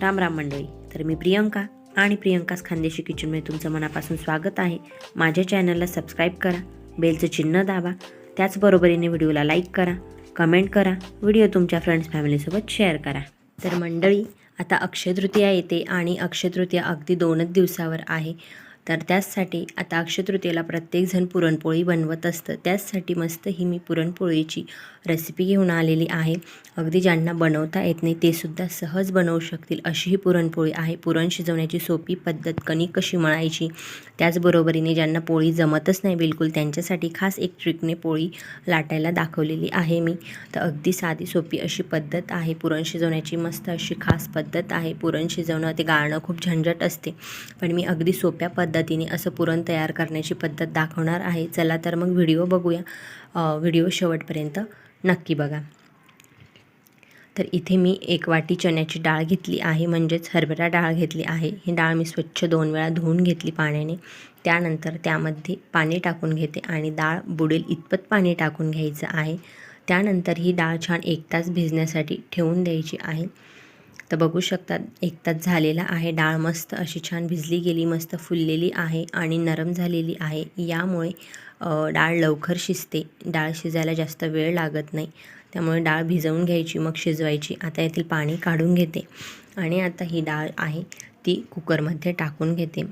राम राम मंडळी. तर मी प्रियंका आणि प्रियंकाच खानदेशी किचनमध्ये तुमचं मनापासून स्वागत आहे. माझ्या चॅनलला सबस्क्राईब करा बेलचं चिन्ह दाबा त्याचबरोबरीने व्हिडिओला लाईक करा कमेंट करा व्हिडिओ तुमच्या फ्रेंड्स फॅमिलीसोबत शेअर करा. तर मंडळी आता अक्षय तृतीया येते आणि अक्षय तृतीया अगदी दोनच दिवसावर आहे. तर त्याचसाठी आता अक्षय तृतीयेला प्रत्येकजण पुरणपोळी बनवत असतं. त्याचसाठी मस्त ही मी पुरणपोळीची रेसिपी घेऊन आलेली आहे. अगदी ज्यांना बनवता येत नाही ते सुद्धा सहज बनवू शकतील अशी ही पुरणपोळी आहे. पुरण शिजवण्याची सोपी पद्धत कणिक कशी मळायची? त्याचबरोबरीने ज्यांना पोळी जमतच नाही बिलकुल त्यांच्यासाठी खास एक ट्रिकने पोळी लाटायला दाखवलेली आहे मी. तर अगदी साधी सोपी अशी पद्धत आहे. पुरण शिजवण्याची मस्त अशी खास पद्धत आहे. पुरण शिजवणं ते गाळणं खूप झंझट असते. पण मी अगदी सोप्या पद्धतीने असं पुरण तयार करण्याची पद्धत दाखवणार आहे. चला तर मग व्हिडिओ बघूया. व्हिडिओ शेवटपर्यंत नक्की बघा. तर इथे मी एक वाटी चण्याची डाळ घेतली आहे. म्हणजेच हरभरा डाळ घेतली आहे. ही डाळ मी स्वच्छ दोन वेळा धुवून घेतली पाण्याने. त्यानंतर त्यामध्ये पाणी टाकून घेते आणि डाळ बुडेल इतपत पाणी टाकून घ्यायचं आहे. त्यानंतर ही डाळ छान एक तास भिजण्यासाठी ठेवून द्यायची आहे. तर बघू शकतात एक तास झालेला आहे. डाळ मस्त अशी छान भिजली गेली मस्त फुललेली आहे आणि नरम झालेली आहे. यामुळे डाळ लवकर शिजते. डाळ शिजायला जास्त वेळ लागत नाही. त्यामुळे डाळ भिजवून घ्यायची मग शिजवायची. आता यातील पाणी काढून घेते. आणि आता ही डाळ आहे ती कुकरमध्ये टाकून घेते.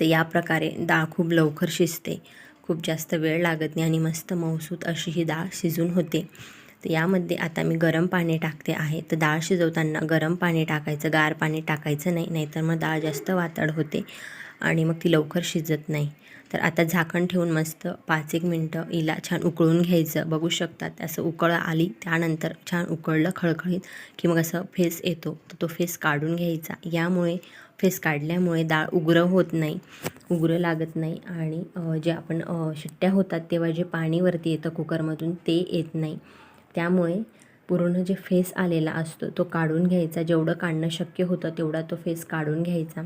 तर या प्रकारे डाळ खूप लवकर शिजते. खूप जास्त वेळ लागत नाही आणि मस्त मौसूत अशी ही डाळ शिजून होते. तर यामध्ये आता मी गरम पाणी टाकते आहे. तर डाळ शिजवताना गरम पाणी टाकायचं गार पाणी टाकायचं नाही नाहीतर मग डाळ जास्त वातड होते आणि मग ती लवकर शिजत नाही. तर आता झाकण ठेवून मस्त पाच एक मिनटं हिला छान उकळून घ्यायचं. बघू शकतात असं उकळ आली त्यानंतर छान उकळलं खळखळीत की मग असं फेस येतो. तर तो फेस काढून घ्यायचा. यामुळे फेस काढल्यामुळे डाळ उग्र होत नाही उग्र लागत नाही आणि जे आपण शिट्ट्या होतात तेव्हा जे पाणी वरती येतं कुकरमधून ते येत नाही. त्यामुळे पूर्ण जे फेस आलेला असतो तो काढून घ्यायचा. जेवढं काढणं शक्य होतं तेवढा तो फेस काढून घ्यायचा.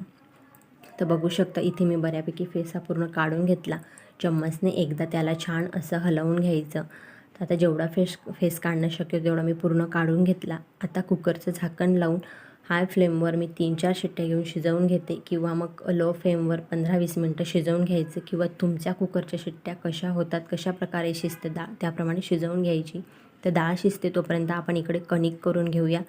तर बघू शकता इथे मी बऱ्यापैकी फेस हा पूर्ण काढून घेतला. चम्मचने एकदा त्याला छान असं हलवून घ्यायचं. तर आता जेवढा फेस फेस काढणं शक्य तेवढा मी पूर्ण काढून घेतला. आता कुकरचं झाकण लावून हाय फ्लेमवर मी तीन चार शिट्ट्या घेऊन शिजवून घेते. किंवा मग लो फ्लेमवर पंधरा वीस मिनटं शिजवून घ्यायचं. किंवा तुमच्या कुकरच्या शिट्ट्या कशा होतात कशा प्रकारे शिजते डाळ त्याप्रमाणे शिजवून घ्यायची. तर डाळ शिजते तोपर्यंत आपण इकडे कणिक करून घेऊया.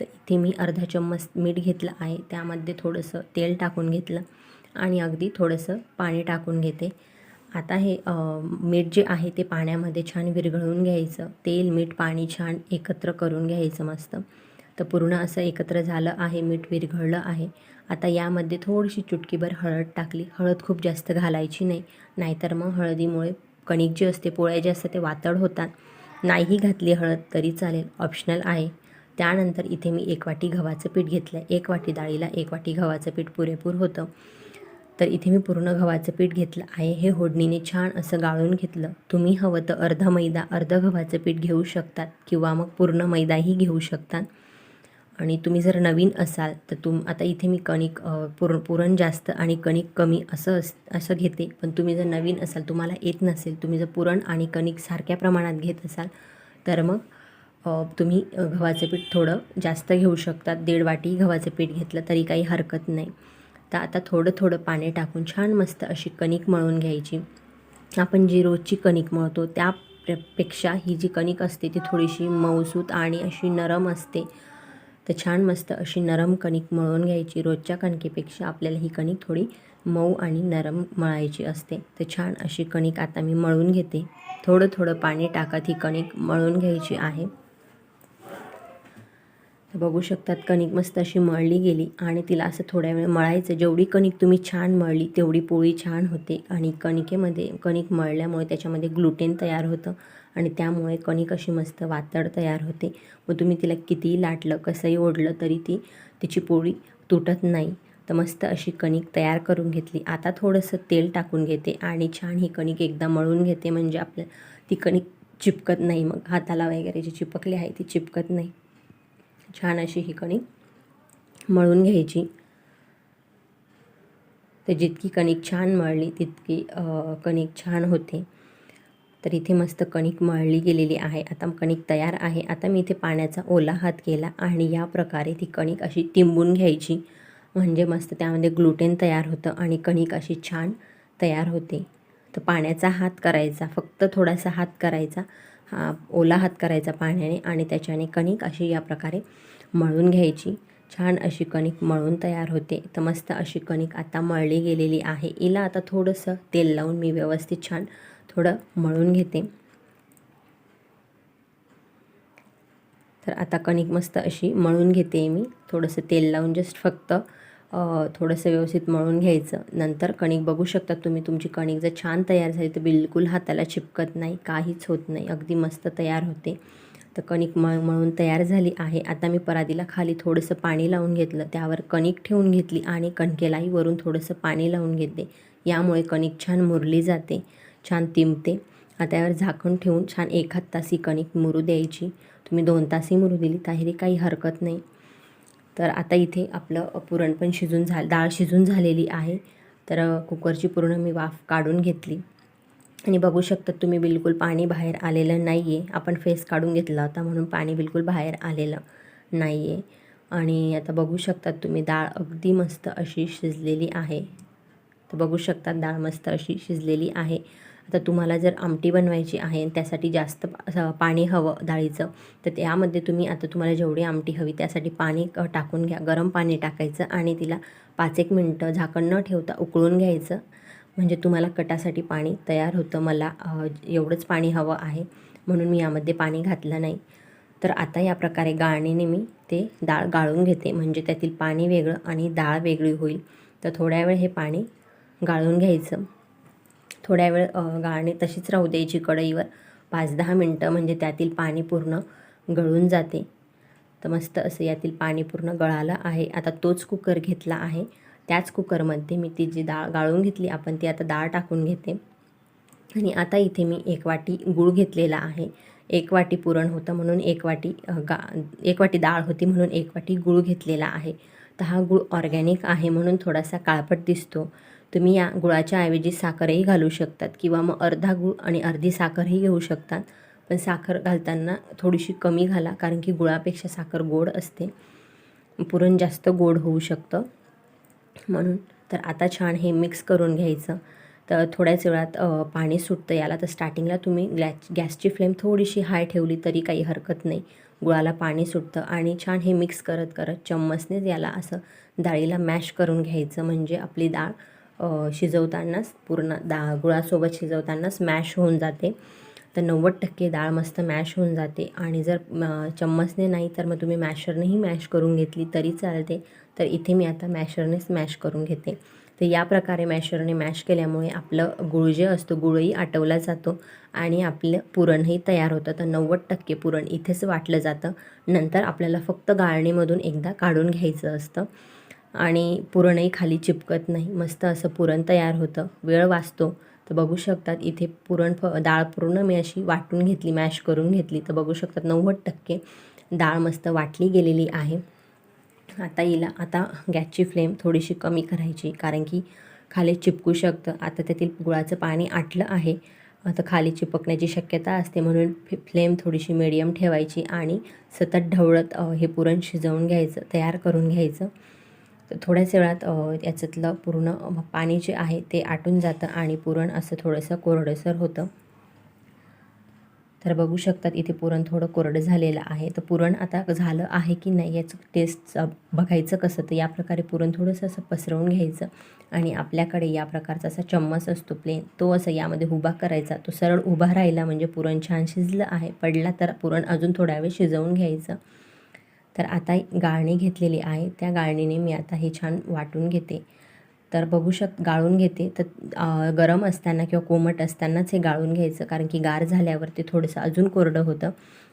तर इथे मी अर्धा चम्मच मीठ घेतलं आहे. त्यामध्ये थोडंसं तेल टाकून घेतलं आणि अगदी थोडंसं पाणी टाकून घेते. आता हे मीठ जे आहे ते पाण्यामध्ये छान विरघळून घ्यायचं. तेल मीठ पाणी छान एकत्र करून घ्यायचं मस्त. तर पूर्ण असं एकत्र झालं आहे मीठ विरघळलं आहे. आता यामध्ये थोडीशी चुटकीभर हळद टाकली. हळद खूप जास्त घालायची नाही. नाहीतर मग हळदीमुळे कणिक जे असते पोळ्या जे असतात ते वातड होतात. नाहीही घातली हळद तरी चालेल. ऑप्शनल आहे. त्यानंतर इथे मी एक वाटी गव्हाचं पीठ घेतलं एक वाटी डाळीला एक वाटी गव्हाचं पीठ पुरेपूर होतं. तर इथे मी पूर्ण गव्हाचं पीठ घेतलं आहे. हे होडणीने छान असं गाळून घेतलं. तुम्ही हवं तर अर्धा मैदा अर्ध गव्हाचं पीठ घेऊ शकतात किंवा मग पूर्ण मैदाही घेऊ शकतात. आणि तुम्ही जर नवीन असाल तर तुम आता इथे मी कणिक पुर पुरण जास्त आणि कणिक कमी असं अस असं घेते. पण तुम्ही जर नवीन असाल तुम्हाला येत नसेल तुम्ही जर पुरण आणि कणिक सारख्या प्रमाणात घेत असाल तर मग तुम्ही गव्हाचं पीठ थोडं जास्त घेऊ शकतात दीड वाटी गव्हाचं पीठ घेतलं तरी काही हरकत नाही. तर आता थोडं थोडं पाणी टाकून छान मस्त अशी कणिक मळून घ्यायची. आपण जी रोजची कणिक मळतो त्या पेक्षा ही जी कणिक असते ती थोडीशी मऊसूत आणि अशी नरम असते. तर छान मस्त अशी नरम कणिक मळून घ्यायची. रोजच्या कणकेपेक्षा आपल्याला ही कणिक थोडी मऊ आणि नरम मळायची असते. तर छान अशी कणिक आता मी मळून घेते. थोडं थोडं पाणी टाकत ही कणिक मळून घ्यायची आहे. तर बघू शकतात कणिक मस्त अशी मळली गेली आणि तिला असं थोड्या वेळ मळायचं. जेवढी कणिक तुम्ही छान मळली तेवढी पोळी छान होते आणि कणिकेमध्ये कणिक मळल्यामुळे त्याच्यामध्ये ग्लुटेन तयार होतं. आणि त्यामुळे कणिक अशी मस्त वातड तयार होते. मग तुम्ही तिला कितीही लाटलं कसंही ओढलं तरी ती तिची पोळी तुटत नाही. तर मस्त अशी कणिक तयार करून घेतली. आता थोडंसं तेल टाकून घेते आणि छान ही कणिक एकदा मळून घेते. म्हणजे आपल्या ती कणिक चिपकत नाही. मग हाताला वगैरे जी चिपकली आहे ती चिपकत नाही. छान अशी ही कणिक मळून घ्यायची. तर जितकी कणिक छान मळली तितकी कणिक छान होते. तर इथे मस्त कणिक मळली गेलेली आहे. आता कणिक तयार आहे. आता मी इथे पाण्याचा ओला हात केला आणि या प्रकारे ती कणिक अशी तिंबून घ्यायची. म्हणजे मस्त त्यामध्ये ग्लुटेन तयार होतं आणि कणिक अशी छान तयार होते. तर पाण्याचा हात करायचा. फक्त थोडासा हात करायचा. हा ओला हात करायचा पाण्याने आणि त्याच्याने कणिक अशी या प्रकारे मळून घ्यायची. छान अशी कणिक मळून तयार होते. तर मस्त अशी कणिक आता मळली गेलेली आहे. हिला आता थोडंसं तेल लावून मी व्यवस्थित छान थोडं मळून घेते. तर आता कणिक मस्त अशी मळून घेते मी. थोडंसं तेल लावून जस्ट फक्त थोडंसं व्यवस्थित मळून घ्यायचं. नंतर कणिक बघू शकता तुम्ही तुमची कणिक जर छान तयार झाली तर बिलकुल हाताला चिपकत नाही काहीच होत नाही. अगदी मस्त तयार होते. तर कणिक मळ मळून तयार झाली आहे. आता मी परादीला खाली थोडंसं पाणी लावून घेतलं. त्यावर कणिक ठेवून घेतली आणि कणकेलाही वरून थोडंसं पाणी लावून घेते यामुळे कणिक छान मुरली जाते. छान तिंबते आता त्यावर झाकण ठेवून छान एक हात तासी कणिक मुरू द्यायची. तुम्ही दोन तासही मुरू दिली तरी काही हरकत नाही. तर आता इथे आपलं पुरण पण शिजून झा डाळ शिजून झालेली आहे. तर कुकरची पूर्ण मी वाफ काढून घेतली. आणि बघू शकता तुम्ही बिलकुल पाणी बाहेर आलेलं नाही आहे आपण फेस काढून घेतला होता म्हणून पाणी बिलकुल बाहेर आलेलं नाही आहे आणि आता बघू शकतात तुम्ही डाळ अगदी मस्त अशी शिजलेली आहे. तर बघू शकतात डाळ मस्त अशी शिजलेली आहे. आता तुम्हाला जर आमटी बनवायची आहे आणि त्यासाठी जास्त पाणी हवं डाळीचं तर त्यामध्ये तुम्ही आता तुम्हाला जेवढी आमटी हवी त्यासाठी पाणी टाकून घ्या. गरम पाणी टाकायचं आणि तिला पाच एक मिनटं झाकण न ठेवता उकळून घ्यायचं. म्हणजे तुम्हाला कटासाठी पाणी तयार होतं. मला एवढंच पाणी हवं आहे. म्हणून मी यामध्ये पाणी घातलं नाही. तर आता या प्रकारे गाळणीने मी ते डाळ गाळून घेते. म्हणजे त्यातील पाणी वेगळं आणि डाळ वेगळी होईल. तर थोड्या वेळ हे पाणी गाळून घ्यायचं. थोड्या वेळ गाळणी तशीच राहू द्यायची कढईवर. पाच दहा मिनटं म्हणजे त्यातील पाणी पूर्ण गळून जाते. तर मस्त असं यातील पाणी पूर्ण गळालं आहे. आता तोच कुकर घेतला आहे. त्याच कुकरमध्ये मी ती जी डाळ गाळून घेतली आपण ती आता डाळ टाकून घेते. आणि आता इथे मी एक वाटी गूळ घेतलेला आहे. एक वाटी पुरण होतं म्हणून एक वाटी गा एक वाटी डाळ होती म्हणून एक वाटी गूळ घेतलेला आहे. तर हा गूळ ऑर्गॅनिक आहे म्हणून थोडासा काळपट दिसतो. तुम्ही या गुळाच्या ऐवजी साखरही घालू शकतात किंवा मग अर्धा गुळ आणि अर्धी साखरही घेऊ शकतात. पण साखर घालताना थोडीशी कमी घाला कारण की गुळापेक्षा साखर गोड असते. पुरण जास्त गोड होऊ शकतं. म्हणून तर आता छान हे मिक्स करून घ्यायचं. तर थोड्याच वेळात पाणी सुटतं. याला तर स्टार्टिंगला तुम्ही गॅस गॅसची फ्लेम थोडीशी हाय ठेवली तरी काही हरकत नाही. गुळाला पाणी सुटतं आणि छान हे मिक्स करत करत चम्मचनेच याला असं डाळीला मॅश करून घ्यायचं. म्हणजे आपली डाळ शिजवतानाच पूर्ण डाळ गुळासोबत शिजवताना स्मॅश होऊन जाते. तर नव्वद टक्के डाळ मस्त मॅश होऊन जाते. आणि जर चम्मचने नाही तर मग तुम्ही मॅशरनेही मॅश करून घेतली तरी चालते. तर इथे मी आता मॅशरने स्मॅश करून घेते. तर या प्रकारे मॅशरने मॅश केल्यामुळे आपलं गुळ जे असतो गुळही आटवला जातो आणि आपलं पुरणही तयार होतं. तर नव्वद टक्के पुरण इथेच वाटलं जातं. नंतर आपल्याला फक्त गाळणीमधून एकदा काढून घ्यायचं असतं. आणि पुरणही खाली चिपकत नाही. मस्त असं पुरण तयार होतं. वेळ वाचतो. तर बघू शकतात इथे पुरण फ डाळ पूर्ण मी अशी वाटून घेतली मॅश करून घेतली. तर बघू शकतात नव्वद टक्के डाळ मस्त वाटली गेलेली आहे. आता हिला आता गॅसची फ्लेम थोडीशी कमी करायची कारण की खाली चिपकू शकतं. आता त्यातील गुळाचं पाणी आटलं आहे. आता खाली चिपकण्याची शक्यता असते म्हणून फ्लेम थोडीशी मिडियम ठेवायची आणि सतत ढवळत हे पुरण शिजवून घ्यायचं तयार करून घ्यायचं. तर थोड्याच वेळात याच्यातलं पूर्ण पाणी जे आहे ते आटून जातं आणि पुरण असं थोडंसं कोरडसर होतं. तर बघू शकतात इथे पुरण थोडं कोरडं झालेलं आहे. तर पुरण आता झालं आहे की नाही याचं टेस्ट बघायचं कसं? तर या प्रकारे पुरण थोडंसं असं पसरवून घ्यायचं आणि आपल्याकडे या प्रकारचा असा चम्मच असतो प्लेन तो असं यामध्ये उभा करायचा. तो सरळ उभा राहिला म्हणजे पुरण छान शिजलं आहे. पडला तर पुरण अजून थोड्या वेळ शिजवून घ्यायचं. तर आता गाळणी घेतलेली आहे. त्या गाळणीने मी आता हे छान वाटून घेते. तर बघू शक गाळून घेते. तर गरम असताना किंवा कोमट असतानाच हे गाळून घ्यायचं कारण की गार झाल्यावर ते थोडंसं अजून कोरडं होतं.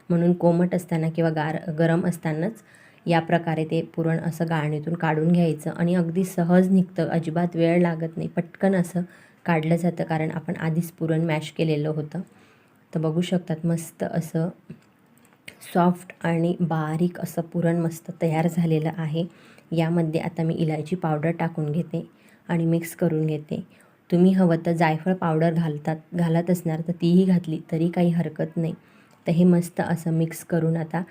म्हणून कोमट असताना किंवा गार गरम असतानाच या प्रकारे ते पुरण असं गाळणीतून काढून घ्यायचं. आणि अगदी सहज निघतं. अजिबात वेळ लागत नाही. पटकन असं काढलं जातं कारण आपण आधीच पुरण मॅश केलेलं होतं. तर बघू शकतात मस्त असं सॉफ्ट आणि बारीक असं पुरण मस्त तयार झालेलं आहे. यामध्ये आता मी इलायची पावडर टाकून घेते आणि मिक्स करून घेते. तुम्ही हवं तर जायफळ पावडर घालतात घालत असणार तर तीही घातली तरी काही हरकत नाही. तर हे मस्त असं मिक्स करून आता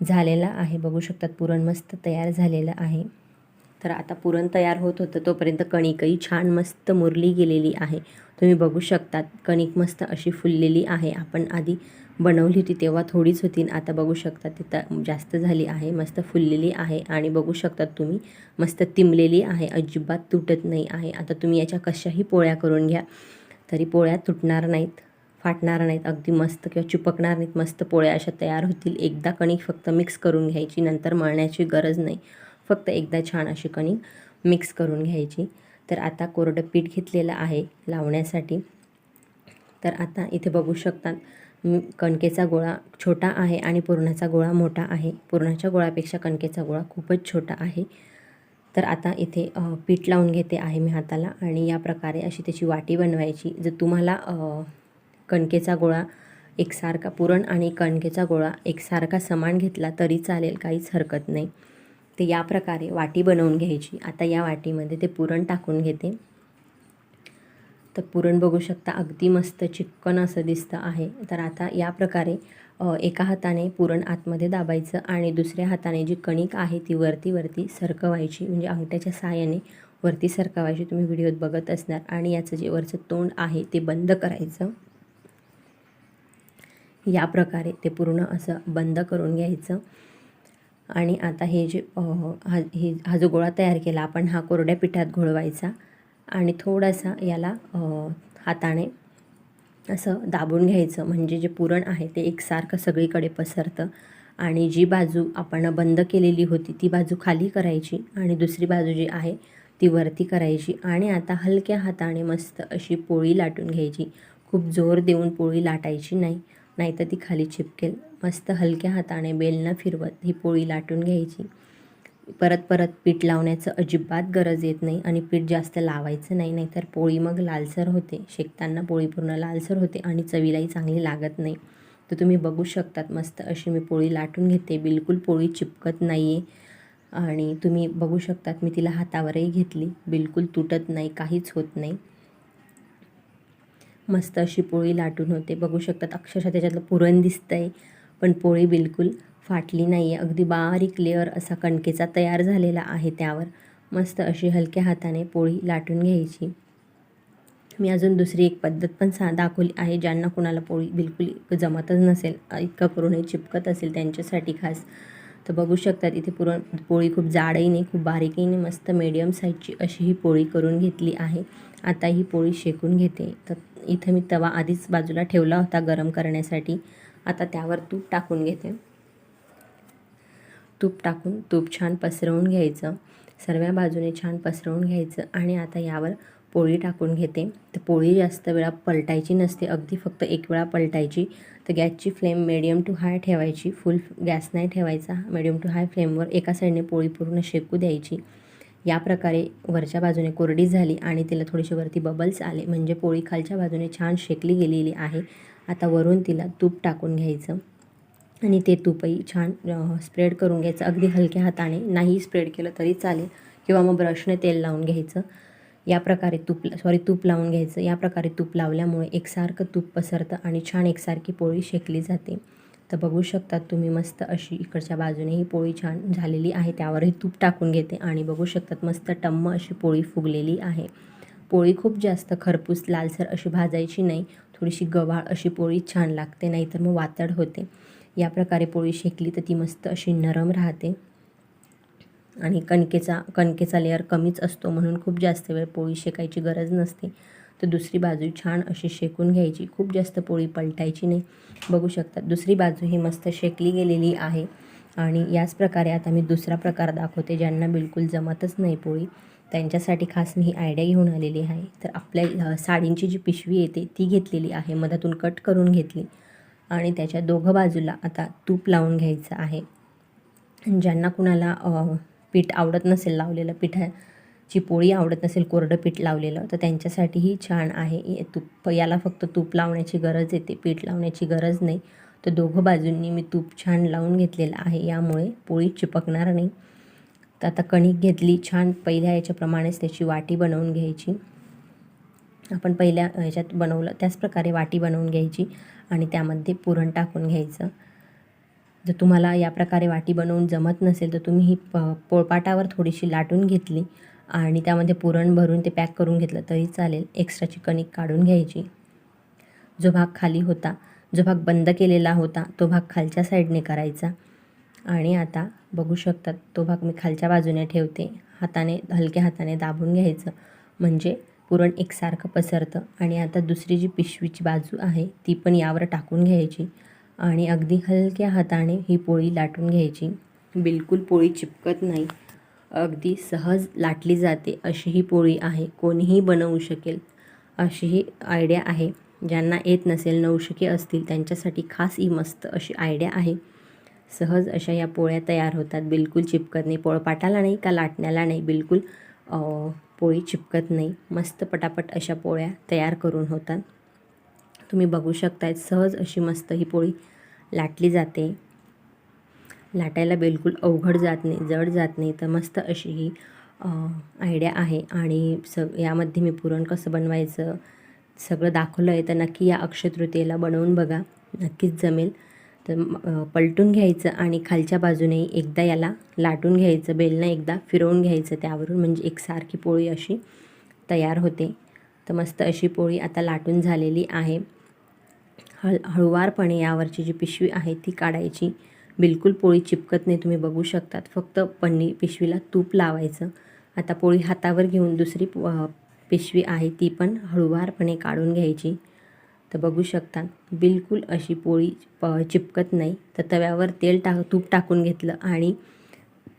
झालेलं आहे. बघू शकतात पुरण मस्त तयार झालेलं आहे. तर आता पुरण तयार होत होतं तोपर्यंत कणिकही छान मस्त मुरली गेलेली आहे. तुम्ही बघू शकतात कणिक मस्त अशी फुललेली आहे. आपण आधी बनवली होती तेव्हा थोडीच होती. आता बघू शकता तिथं जास्त झाली आहे मस्त फुललेली आहे आणि बघू शकतात तुम्ही मस्त तिमलेली आहे. अजिबात तुटत नाही आहे. आता तुम्ही याच्या कशाही पोळ्या करून घ्या. तरी पोळ्या तुटणार नाहीत फाटणार नाहीत. अगदी मस्त किंवा चिपकणार नाहीत. मस्त पोळ्या अशा तयार होतील. एकदा कणिक फक्त मिक्स करून घ्यायची. नंतर मळण्याची गरज नाही. फक्त एकदा छान अशी कणिक मिक्स करून घ्यायची. तर आता कोरडं पीठ घेतलेलं आहे लावण्यासाठी. तर आता इथे बघू शकतात कणकेचा गोळा छोटा आहे आणि पुरणाचा गोळा मोठा आहे. पुरणाच्या गोळापेक्षा कणकेचा गोळा खूपच छोटा आहे. तर आता इथे पीठ लावून घेते आहे मी हाताला आणि या प्रकारे अशी त्याची वाटी बनवायची. जर तुम्हाला कणकेचा गोळा एकसारखा पुरण आणि कणकेचा गोळा एकसारखा समान घेतला तरी चालेल काहीच हरकत नाही. ते या प्रकारे वाटी बनवून घ्यायची. आता या वाटीमध्ये ते पुरण टाकून घेते. तर पुरण बघू शकता अगदी मस्त चिक्कन असं दिसतं आहे. तर आता या प्रकारे एका हाताने पुरण आतमध्ये दाबायचं आणि दुसऱ्या हाताने जी कणिक आहे ती वरती वरती सरकवायची म्हणजे अंगठ्याच्या साहाय्याने वरती सरकवायची. तुम्ही व्हिडिओत बघत असणार आणि याचं जे वरचं तोंड आहे ते बंद करायचं. या प्रकारे ते पूर्ण असं बंद करून घ्यायचं. आणि आता हे जे हा हे हा जो गोळा तयार केला आपण हा कोरड्या पिठात घोळवायचा. आणि थोडासा याला हाताने असं दाबून घ्यायचं. म्हणजे जे पुरण आहे ते एकसारखं सगळीकडे पसरतं आणि जी बाजू आपण बंद केलेली होती ती बाजू खाली करायची आणि दुसरी बाजू जी आहे ती वरती करायची आणि आता हलक्या हाताने मस्त अशी पोळी लाटून घ्यायची. खूप जोर देऊन पोळी लाटायची नाही नाहीतर ती खाली चिपकेल. मस्त हलक्या हाताने बेलनं फिरवत ही पोळी लाटून घ्यायची. परत परत पीठ लावण्याचं अजिबात गरज येत नाही आणि पीठ जास्त लावायचं नाही नाहीतर पोळी मग लालसर होते. शेकताना पोळी पूर्ण लालसर होते आणि चवीलाही चांगली लागत नाही. तर तुम्ही बघू शकतात मस्त अशी मी पोळी लाटून घेते. बिलकुल पोळी चिपकत नाही आहे आणि तुम्ही बघू शकतात मी तिला हातावरही घेतली. बिलकुल तुटत नाही काहीच होत नाही. मस्त अशी पोळी लाटून होते. बघू शकतात अक्षरशः त्याच्यातलं पुरण दिसतं आहे पण पोळी बिलकुल फाटली नाही आहे अगदी बारीक लेअर असा कणकेचा तयार झालेला आहे त्यावर. मस्त अशी हलक्या हाताने पोळी लाटून घ्यायची. मी अजून दुसरी एक पद्धत पण सा दाखवली आहे ज्यांना कुणाला पोळी बिलकुल जमतच नसेल इतकं करूनही चिपकत असेल त्यांच्यासाठी खास. तर बघू शकतात इथे पुरण पोळी खूप जाडही नाही खूप बारीकही नाही मस्त मीडियम साईजची अशी ही पोळी करून घेतली आहे. आता ही पोळी शेकून घेते. तर इथं मी तवा आधीच बाजूला ठेवला होता गरम करण्यासाठी. आता त्यावर तूप टाकून घेते. तूप टाकून तूप छान पसरवून घ्यायचं. सर्व बाजूने छान पसरवून घ्यायचं आणि आता यावर पोळी टाकून घेते. तर पोळी जास्त वेळा पलटायची नसते अगदी फक्त एक वेळा पलटायची. तर गॅसची फ्लेम मिडियम टू हाय ठेवायची. फुल गॅस नाही ठेवायचा मिडियम टू हाय फ्लेमवर एका साईडने पोळी पूर्ण शेकू द्यायची. या प्रकारे वरच्या बाजूने कोरडी झाली आणि तिला थोडेसे वरती बबल्स आले. म्हणजे पोळी खालच्या बाजूने छान शेकली गेलेली आहे. आता वरून तिला तूप टाकून घ्यायचं. आणि ते तूपही छान स्प्रेड करून घ्यायचं. अगदी हलक्या हाताने. नाही स्प्रेड केलं तरी चालेल. किंवा मग ब्रशने तेल लावून घ्यायचं. या प्रकारे तूप सॉरी तूप लावून घ्यायचं. या प्रकारे तूप लावल्यामुळे एकसारखं तूप पसरतं आणि छान एकसारखी पोळी शेकली जाते. तर बघू शकतात तुम्ही मस्त अशी इकडच्या बाजूने ही पोळी छान झालेली आहे. त्यावरही तूप टाकून घेते आणि बघू शकतात मस्त टम्म अशी पोळी फुगलेली आहे. पोळी खूप जास्त खरपूस लालसर अशी भाजायची नाही. थोडीशी गव्हाळ अशी पोळी छान लागते. नाहीतर मग वातड होते. या प्रकारे पोळी शेकली तर ती मस्त अशी नरम राहते. आणि कणकेचा कणकेचा लेअर कमीच असतो म्हणून खूप जास्त वेळ पोळी शेकायची गरज नसते. तर दुसरी बाजू छान अशी शेकून घ्यायची. खूप जास्त पोळी पलटायची नाही. बघू शकतात दुसरी बाजू ही मस्त शेकली गेलेली आहे. आणि याच प्रकारे आता मी दुसरा प्रकार दाखवते ज्यांना बिलकुल जमतच नाही पोळी. त्यांच्यासाठी खास मी ही आयडिया घेऊन आलेली आहे. तर आपल्या साडींची जी पिशवी येते ती घेतलेली आहे. मधातून कट करून घेतली. आणि त्याच्या दोघं बाजूला आता तूप लावून घ्यायचं आहे. ज्यांना कुणाला पीठ आवडत नसेल लावलेलं पिठाची पोळी आवडत नसेल कोरडं पीठ लावलेलं तर त्यांच्यासाठीही छान आहे. तूप याला फक्त तूप लावण्याची गरज येते पीठ लावण्याची गरज नाही. तर दोघं बाजूंनी मी तूप छान लावून घेतलेलं आहे. यामुळे पोळी चिपकणार नाही. तर आता कणिक घेतली छान पहिल्या याच्याप्रमाणेच त्याची वाटी बनवून घ्यायची. आपण पहिल्या ह्याच्यात बनवलं त्याचप्रकारे वाटी बनवून घ्यायची आणि त्यामध्ये पुरण टाकून घ्यायचं. जर तुम्हाला या प्रकारे वाटी बनवून जमत नसेल तर तुम्ही ही प पोळपाटावर थोडीशी लाटून घेतली आणि त्यामध्ये पुरण भरून ते पॅक करून घेतलं तरी चालेल. एक्स्ट्राची कणिक काढून घ्यायची. जो भाग खाली होता जो भाग बंद केलेला होता तो भाग खालच्या साईडने करायचा. आणि आता बघू शकतात तो भाग मी खालच्या बाजूने ठेवते. हाताने हलक्या हाताने दाबून घ्यायचं. म्हणजे पुरण एकसारखं पसरतं आणि आता दुसरी जी पिशवीची बाजू आहे ती पण यावर टाकून घ्यायची आणि अगदी हलक्या हाताने ही पोळी लाटून घ्यायची. बिलकुल पोळी चिपकत नाही. अगदी सहज लाटली जाते अशी ही पोळी आहे. कोणीही बनवू शकेल अशी ही आयडिया आहे. ज्यांना येत नसेल नवशिके असतील त्यांच्यासाठी खास ही मस्त अशी आयडिया आहे. सहज अशा या पोळ्या तयार होतात. बिलकुल चिपकत नाही. पोळपाटाला नाही का लाटण्याला नाही. बिलकुल पोळी चिपकत नाही. मस्त पटापट अशा पोळ्या तयार करून होतात. तुम्ही बघू शकताय सहज अशी मस्त ही पोळी लाटली जाते. लाटायला बिलकुल अवघड जात नाही जड जात नाही. तर मस्त अशी ही आयडिया आहे. आणि स यामध्ये मी पुरण कसं बनवायचं सगळं दाखवलं आहे तर नक्की या अक्षयतृतीयेला बनवून बघा. नक्कीच जमेल. तर पलटून घ्यायचं आणि खालच्या बाजूने एकदा याला लाटून घ्यायचं बेलनं एकदा फिरवून घ्यायचं त्यावरून म्हणजे एकसारखी पोळी अशी तयार होते. तर मस्त अशी पोळी आता लाटून झालेली आहे. हळ हळुवारपणे यावरची जी पिशवी आहे ती काढायची. बिलकुल पोळी चिपकत नाही तुम्ही बघू शकतात. फक्त पन्नी पिशवीला तूप लावायचं. आता पोळी हातावर घेऊन दुसरी पिशवी आहे ती पण हळुवारपणे काढून घ्यायची. तर बघू शकता बिलकुल अशी पोळी प चिपकत नाही. तर तव्यावर तेल टाक तूप टाकून घेतलं आणि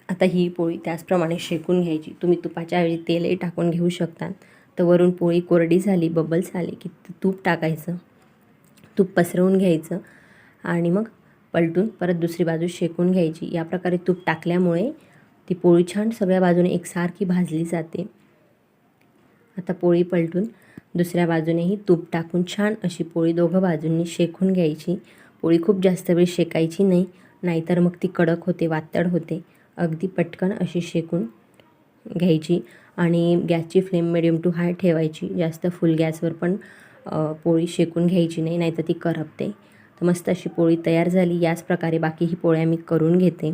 आता ही पोळी त्याचप्रमाणे शेकून घ्यायची. तुम्ही तुपाच्या ऐवजी तेलही टाकून घेऊ शकता. तर वरून पोळी कोरडी झाली बबल्स आले की तूप टाकायचं. तूप पसरवून घ्यायचं आणि मग पलटून परत दुसरी बाजू शेकून घ्यायची. या प्रकारे तूप टाकल्यामुळे ती पोळी छान सगळ्या बाजूने एकसारखी भाजली जाते. आता पोळी पलटून दुसऱ्या बाजूनेही तूप टाकून छान अशी पोळी दोघं बाजूंनी शेकून घ्यायची. पोळी खूप जास्त वेळ शेकायची नाही नाहीतर मग ती कडक होते वातड होते. अगदी पटकन अशी शेकून घ्यायची आणि गॅसची फ्लेम मिडियम टू हाय ठेवायची. जास्त फुल गॅसवर पण पोळी शेकून घ्यायची नाही नाहीतर ती करपते. तर मस्त अशी पोळी तयार झाली. याच प्रकारे बाकी ही पोळ्या मी करून घेते.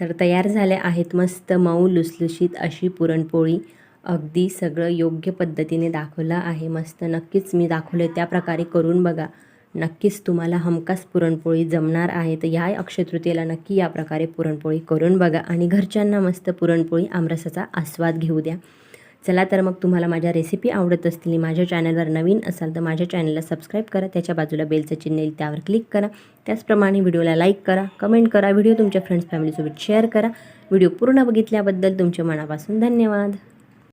तर तयार झाल्या आहेत मस्त मऊ लुसलुशीत अशी पुरणपोळी. अगदी सगळं योग्य पद्धतीने दाखवलं आहे. मस्त. नक्कीच मी दाखवले त्या प्रकारे करून बघा. नक्कीच तुम्हाला हमखास पुरणपोळी जमणार आहे. तर या अक्षयतृतीयेला नक्की या प्रकारे पुरणपोळी करून बघा. आणि घरच्यांना मस्त पुरणपोळी आमरसाचा आस्वाद घेऊ द्या. चला तर मग तुम्हाला माझ्या रेसिपी आवडत असतील माझ्या चॅनलवर नवीन असाल तर माझ्या चॅनलला सबस्क्राईब करा. त्याच्या बाजूला बेलचं चिन्ह येईल त्यावर क्लिक करा. त्याचप्रमाणे व्हिडिओला लाईक करा कमेंट करा व्हिडिओ तुमच्या फ्रेंड्स फॅमिलीसोबत शेअर करा. व्हिडिओ पूर्ण बघितल्याबद्दल तुमच्या मनापासून धन्यवाद.